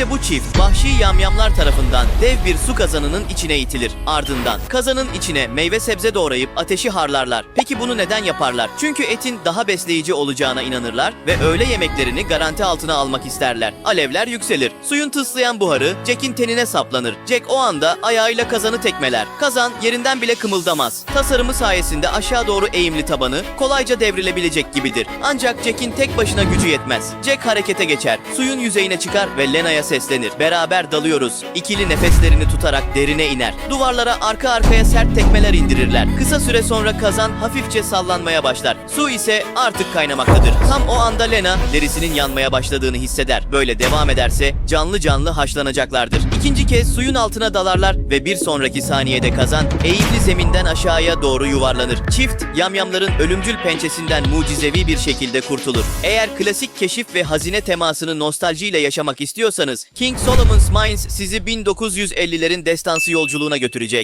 İşte bu çift vahşi yamyamlar tarafından dev bir su kazanının içine itilir. Ardından kazanın içine meyve sebze doğrayıp ateşi harlarlar. Peki bunu neden yaparlar? Çünkü etin daha besleyici olacağına inanırlar ve öğle yemeklerini garanti altına almak isterler. Alevler yükselir. Suyun tıslayan buharı Jack'in tenine saplanır. Jack o anda ayağıyla kazanı tekmeler. Kazan yerinden bile kımıldamaz. Tasarımı sayesinde aşağı doğru eğimli tabanı kolayca devrilebilecek gibidir. Ancak Jack'in tek başına gücü yetmez. Jack harekete geçer. Suyun yüzeyine çıkar ve Lena'ya seslenir. Beraber dalıyoruz. İkili nefeslerini tutarak derine iner. Duvarlara arka arkaya sert tekmeler indirirler. Kısa süre sonra kazan hafifçe sallanmaya başlar. Su ise artık kaynamaktadır. Tam o anda Lena derisinin yanmaya başladığını hisseder. Böyle devam ederse canlı canlı haşlanacaklardır. İkinci kez suyun altına dalarlar ve bir sonraki saniyede kazan eğimli zeminden aşağıya doğru yuvarlanır. Çift yamyamların ölümcül pençesinden mucizevi bir şekilde kurtulur. Eğer klasik keşif ve hazine temasını nostaljiyle yaşamak istiyorsanız King Solomon's Mines sizi 1950'lerin destansı yolculuğuna götürecek.